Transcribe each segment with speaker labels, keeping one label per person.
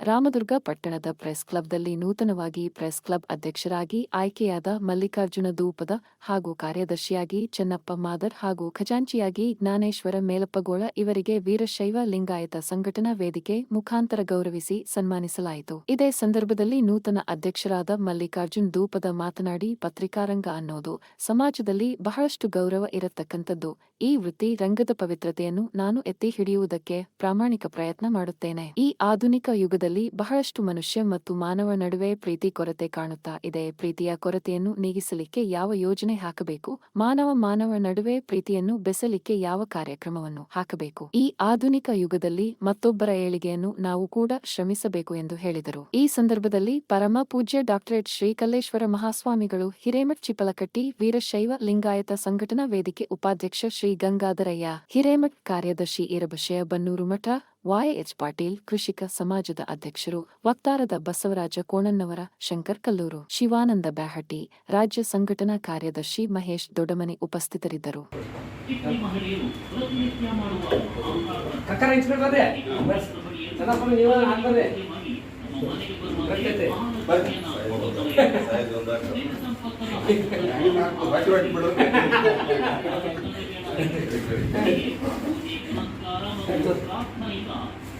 Speaker 1: ರಾಮದುರ್ಗ ಪಟ್ಟಣದ ಪ್ರೆಸ್ ಕ್ಲಬ್ದಲ್ಲಿ ನೂತನವಾಗಿ press club ಅಧ್ಯಕ್ಷರಾಗಿ ಆಯ್ಕೆಯಾದ ಮಲ್ಲಿಕಾರ್ಜುನ ದೂಪದ ಹಾಗೂ ಕಾರ್ಯದರ್ಶಿಯಾಗಿ ಚೆನ್ನಪ್ಪ ಮಾದರ್ ಹಾಗೂ ಖಜಾಂಚಿಯಾಗಿ ಜ್ಞಾನೇಶ್ವರ ಮೇಲಪ್ಪಗೋಳ ಇವರಿಗೆ ವೀರಶೈವ ಲಿಂಗಾಯತ ಸಂಘಟನಾ ವೇದಿಕೆ ಮುಖಾಂತರ ಗೌರವಿಸಿ ಸನ್ಮಾನಿಸಲಾಯಿತು. ಇದೇ ಸಂದರ್ಭದಲ್ಲಿ ನೂತನ ಅಧ್ಯಕ್ಷರಾದ ಮಲ್ಲಿಕಾರ್ಜುನ್ ದೂಪದ ಮಾತನಾಡಿ, ಪತ್ರಿಕಾರಂಗ ಅನ್ನೋದು ಸಮಾಜದಲ್ಲಿ ಬಹಳಷ್ಟು ಗೌರವ ಇರತಕ್ಕಂಥದ್ದು. ಈ ವೃತ್ತಿ ರಂಗದ ಪವಿತ್ರತೆಯನ್ನು ನಾನು ಎತ್ತಿ ಹಿಡಿಯುವುದಕ್ಕೆ ಪ್ರಾಮಾಣಿಕ ಪ್ರಯತ್ನ ಮಾಡುತ್ತೇನೆ. ಈ ಆಧುನಿಕ ಯುಗದಲ್ಲಿ ಬಹಳಷ್ಟು ಮನುಷ್ಯ ಮತ್ತು ಮಾನವ ನಡುವೆ ಪ್ರೀತಿ ಕೊರತೆ ಕಾಣುತ್ತಾ ಇದೆ. ಪ್ರೀತಿಯ ಕೊರತೆಯನ್ನು ನೀಗಿಸಲಿಕ್ಕೆ ಯಾವ ಯೋಜನೆ ಹಾಕಬೇಕು? ಮಾನವ ಮಾನವ ನಡುವೆ ಪ್ರೀತಿಯನ್ನು ಬೆಸಲಿಕ್ಕೆ ಯಾವ ಕಾರ್ಯಕ್ರಮವನ್ನು ಹಾಕಬೇಕು? ಈ ಆಧುನಿಕ ಯುಗದಲ್ಲಿ ಮತ್ತೊಬ್ಬರ ಏಳಿಗೆಯನ್ನು ನಾವು ಕೂಡ ಶ್ರಮಿಸಬೇಕು ಎಂದು ಹೇಳಿದರು. ಈ ಸಂದರ್ಭದಲ್ಲಿ ಪರಮ ಪೂಜ್ಯ ಡಾಕ್ಟರೇಟ್ ಶ್ರೀ ಕಲ್ಲೇಶ್ವರ ಮಹಾಸ್ವಾಮಿಗಳು ಹಿರೇಮಠ್ ಚಿಪಲಕಟ್ಟಿ ವೀರಶೈವ ಲಿಂಗಾಯತ ಸಂಘಟನಾ ವೇದಿಕೆ ಉಪಾಧ್ಯಕ್ಷ ಶ್ರೀ ಗಂಗಾಧರಯ್ಯ, ಹಿರೇಮಠ್ ಕಾರ್ಯದರ್ಶಿ ಇರಬಶಯ ಬನ್ನೂರು ಮಠ ವಾಯಎಚ್ ಪಾಟೀಲ್, ಕೃಷಿಕ ಸಮಾಜದ ಅಧ್ಯಕ್ಷರು, ವಕ್ತಾರದ ಬಸವರಾಜ ಕೋಣನ್ನವರ ಶಂಕರ್ ಕಲ್ಲೂರು, ಶಿವಾನಂದ ಬ್ಯಾಹಟಿ ರಾಜ್ಯ ಸಂಘಟನಾ ಕಾರ್ಯದರ್ಶಿ ಮಹೇಶ್ ದೊಡ್ಡಮನೆ ಉಪಸ್ಥಿತರಿದ್ದರು.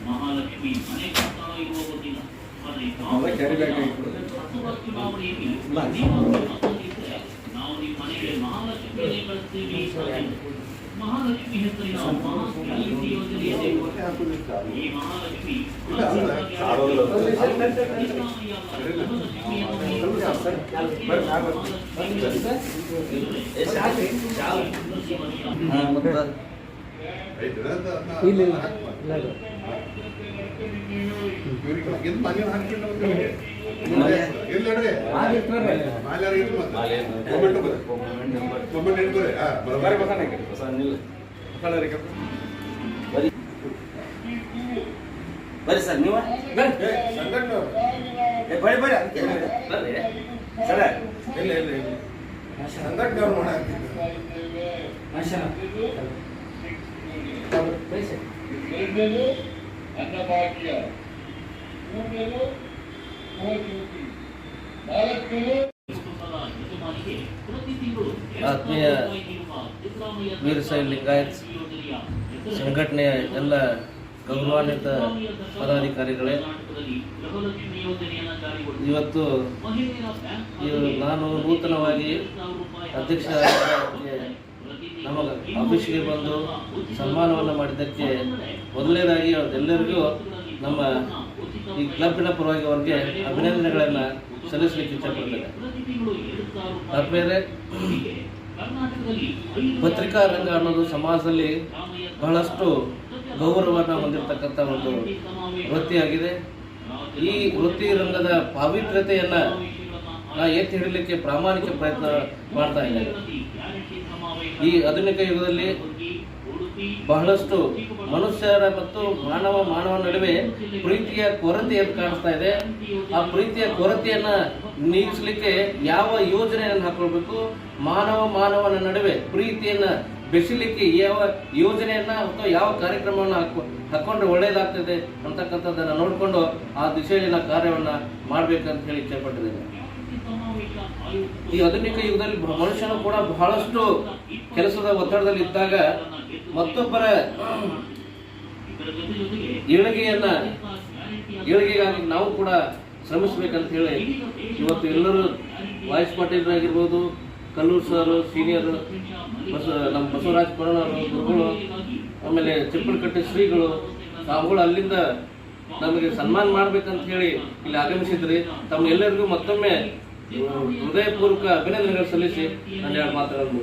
Speaker 2: ಮಹಾಲಕ್ಷ್ಮಿ ಮನೆ ಕಾತಾ ಇರುವ ದಿನ
Speaker 3: ಅವಾಗ carry bag ಹಾಕ್ಬಿಡು.
Speaker 2: ಚುನಾವಣೆಯಲ್ಲಿ
Speaker 3: ಬಾ.
Speaker 2: ನಾವು ನಿಮ್ಮ ಮನೆಗೆ ಮಹಾಲಕ್ಷ್ಮಿಯನ್ನೇ ಕಳಿಸ್ತೀವಿ ಮಹಾಲಕ್ಷ್ಮಿ ಹೆಸರಿನ ಮಹಾಶಕ್ತಿ ಯೋಜನೆ ಇದೆ ಈ ಮಹಾಲಕ್ಷ್ಮಿ
Speaker 3: ಇಲ್ಲ ಇಲ್ಲ ಇಲ್ಲ ಇಲ್ಲ. ಬರ್ರಿ
Speaker 4: ಸರ್ ನೀವು?
Speaker 3: ಬರ್ರಿ.
Speaker 4: ಏ, ಬರ್ರಿ ಬರ್ರಿ. ಅದಕ್ಕೆ ಬರ್ರಿ. ಸರ.
Speaker 3: ಮಾಷಾ. ಬರ್ರಿ ಸರ್.
Speaker 5: ಅನ್ನಭಾಗ್ಯ ಮೂರನೇದು
Speaker 4: ಆತ್ಮೀಯ ವೀರಶೈವ ಲಿಂಗಾಯತ್ ಸಂಘಟನೆಯ ಎಲ್ಲ ಗೌರವಾನ್ವಿತ ಪದಾಧಿಕಾರಿಗಳೇ, ಇವತ್ತು ಇವು ನಾನು ನೂತನವಾಗಿ ಅಧ್ಯಕ್ಷ ನಮಗೆ ಆಫೀಸ್ಗೆ ಬಂದು ಸನ್ಮಾನವನ್ನು ಮಾಡಿದ್ದಕ್ಕೆ ಮೊದಲನೇದಾಗಿ ಎಲ್ಲರಿಗೂ ನಮ್ಮ ಈ ಕ್ಲಬ್ನ ಪರವಾಗಿ ಅವ್ರಿಗೆ ಅಭಿನಂದನೆಗಳನ್ನು ಸಲ್ಲಿಸಲಿಕ್ಕೆ ಇಷ್ಟಪಡ್ತೇನೆ ಆದ್ಮೇಲೆ ಪತ್ರಿಕಾ ರಂಗ ಅನ್ನೋದು ಸಮಾಜದಲ್ಲಿ ಬಹಳಷ್ಟು ಗೌರವವನ್ನು ಹೊಂದಿರತಕ್ಕಂಥ ಒಂದು ವೃತ್ತಿಯಾಗಿದೆ. ಈ ವೃತ್ತಿ ರಂಗದ ಪಾವಿತ್ರ್ಯತೆಯನ್ನ ನಾ ಎತ್ತಿ ಹಿಡಲಿಕ್ಕೆ ಪ್ರಾಮಾಣಿಕ ಪ್ರಯತ್ನ ಮಾಡ್ತಾ ಇದ್ದೇನೆ ಈ ಆಧುನಿಕ ಯುಗದಲ್ಲಿ ಬಹಳಷ್ಟು ಮನುಷ್ಯರ ಮತ್ತು ಮಾನವ ಮಾನವ ನಡುವೆ ಪ್ರೀತಿಯ ಕೊರತೆಯನ್ನು ಕಾಣಿಸ್ತಾ ಇದೆ. ಆ ಪ್ರೀತಿಯ ಕೊರತೆಯನ್ನ ನೀಗಿಸಲಿಕ್ಕೆ ಯಾವ ಯೋಜನೆಯನ್ನು ಹಾಕೊಳ್ಬೇಕು? ಮಾನವ ಮಾನವನ ನಡುವೆ ಪ್ರೀತಿಯನ್ನ ಬೆಸಿಲಿಕ್ಕೆ ಯಾವ ಯೋಜನೆಯನ್ನ ಅಥವಾ ಯಾವ ಕಾರ್ಯಕ್ರಮವನ್ನು ಹಾಕೊ, ಹಾಕೊಂಡ್ರೆ ಒಳ್ಳೇದಾಗ್ತದೆ ಅಂತಕ್ಕಂಥದ್ದನ್ನ ನೋಡಿಕೊಂಡು ಆ ದಿಶೆಯಲ್ಲಿ ನಾ ಕಾರ್ಯವನ್ನ ಮಾಡ್ಬೇಕಂತ ಹೇಳಿ ಇಚ್ಛೆಪಟ್ಟಿದ್ದೇನೆ ಈ ಆಧುನಿಕ ಯುಗದಲ್ಲಿ ಮನುಷ್ಯನು ಕೂಡ ಬಹಳಷ್ಟು ಕೆಲಸದ ಒತ್ತಡದಲ್ಲಿ ಇದ್ದಾಗ ಮತ್ತೊಬ್ಬರ ಏಳಿಗೆಯನ್ನ, ಏಳಿಗೆಗಾಗಿ ನಾವು ಕೂಡ ಶ್ರಮಿಸ್ಬೇಕಂತ ಹೇಳಿ ಇವತ್ತು ಎಲ್ಲರೂ ವಾಯ್ಸ್ ಪಾಟೀಲ್ ಆಗಿರ್ಬೋದು ಕಲ್ಲೂರು ಸರ್, ಸೀನಿಯರ್ ಬಸ, ನಮ್ಮ ಬಸವರಾಜ್ ಪರಣ ಗುರುಗಳು, ಆಮೇಲೆ ಚಿಪ್ಪಳಕಟ್ಟೆ ಶ್ರೀಗಳು ತಾವುಗಳು ಅಲ್ಲಿಂದ ನಮಗೆ ಸನ್ಮಾನ ಮಾಡ್ಬೇಕಂತ ಹೇಳಿ ಇಲ್ಲಿ ಆಗಮಿಸಿದ್ರಿ. ತಮ್ಮ ಎಲ್ಲರಿಗೂ ಮತ್ತೊಮ್ಮೆ ಹೃದಯಪೂರ್ವಕ ಅಭಿನಂದನೆಗಳು ಸಲ್ಲಿಸಿ, ನಾನು ಎರಡು ಮಾತುಗಳನ್ನು